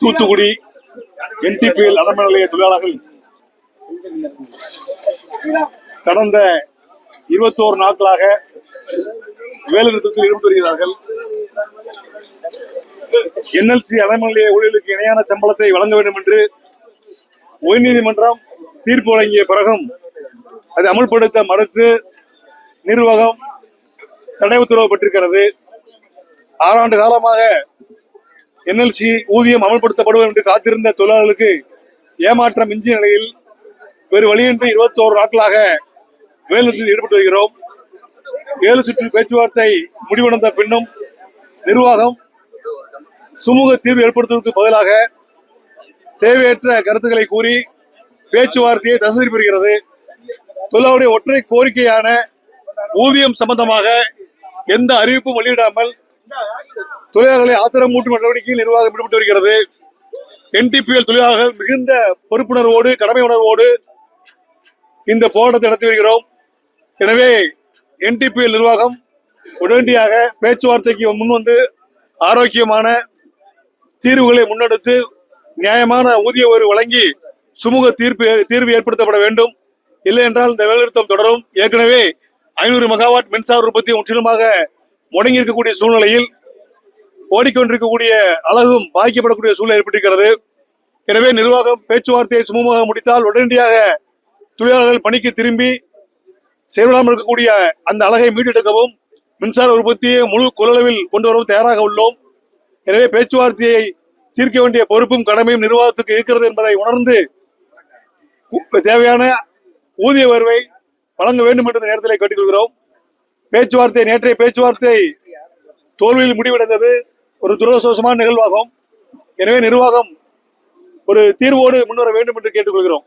Thoothukudi NTPL அடம நிலைய தொழிலாளர்கள். கடந்த இருபத்தோரு நாட்களாக வேலை நிறுத்தத்தில் ஈடுபட்டு வருகிறார்கள். என்எல்சி அடம நிலைய ஊழியர்களுக்கு இணையான சம்பளத்தை வழங்க வேண்டும் என்று உயர்நீதிமன்றம் தீர்ப்பு வழங்கிய பிறகும் அதை அமல்படுத்த மறுத்து நிர்வாகம் தடை உத்தரவு பெற்றிருக்கிறது. ஆறாண்டு காலமாக என்எல்சி ஊதியம் அமல்படுத்தப்படும் என்று காத்திருந்த தொழிலாளர்களுக்கு ஏமாற்றம் மிஞ்சிய நிலையில் வேறு வழியின்றி இருபத்தோரு நாட்களாக வேலைநிறுத்தத்தில் ஈடுபட்டு வருகிறோம். ஏழு சுற்று பேச்சுவார்த்தை முடிவடைந்த பின்னும் நிர்வாகம் சுமூக தீர்வு ஏற்படுத்துவதற்கு பதிலாக தேவையற்ற கருத்துக்களை கூறி பேச்சுவார்த்தையை தசதி பெறுகிறது தொழிலாளருடைய ஒற்றை கோரிக்கையான ஊதியம் சம்பந்தமாக எந்த அறிவிப்பும் வெளியிடாமல் தொழிலாளர்களை ஆத்திரமூட்டும் நடவடிக்கையில் நிர்வாகம் ஈடுபட்டு வருகிறது. என்டிபிஎல் தொழிலாளர்கள் மிகுந்த பொறுப்புணர்வோடு கடமை உணர்வோடு இந்த போராட்டத்தை நடத்தி வருகிறோம். எனவே என்டிபிஎல் நிர்வாகம் உடனடியாக பேச்சுவார்த்தைக்கு முன்வந்து ஆரோக்கியமான தீர்வுகளை முன்னெடுத்து நியாயமான ஊதிய உயர்வு வழங்கி சுமூக தீர்ப்பு தீர்வு ஏற்படுத்தப்பட வேண்டும். இல்லை என்றால் இந்த வேலைநிறுத்தம் தொடரும். ஏற்கனவே ஐநூறு மெகாவாட் மின்சார உற்பத்தி முற்றிலுமாக முடங்கி இருக்கக்கூடிய சூழ்நிலையில் ஓடிக்கொண்டிருக்கக்கூடிய அழகும் பாதிக்கப்படக்கூடிய சூழ்நிலை ஏற்பட்டிருக்கிறது. எனவே நிர்வாகம் பேச்சுவார்த்தையை சுமூகமாக முடித்தால் உடனடியாக தொழிலாளர்கள் பணிக்கு திரும்பி செயல்படாமல் இருக்கக்கூடிய அந்த அழகை மீட்டெடுக்கவும் மின்சார உற்பத்தியை முழு கொள்ளளவில் கொண்டு வரவும் தயாராக உள்ளோம். எனவே பேச்சுவார்த்தையை தீர்க்க வேண்டிய பொறுப்பும் கடமையும் நிர்வாகத்துக்கு இருக்கிறது என்பதை உணர்ந்து தேவையான ஊதிய உயர்வை வழங்க வேண்டும் என்ற நேரத்தில் கேட்டுக்கொள்கிறோம். பேச்சுவார்த்தை நேற்றைய பேச்சுவார்த்தை தோல்வியில் முடிவடைந்தது. ஒரு துரதிருஷ்டவசமான நிகழ்வாகும். எனவே நிர்வாகம் ஒரு தீர்வோடு முன்வர வேண்டும் என்று கேட்டுக்கொள்கிறோம்.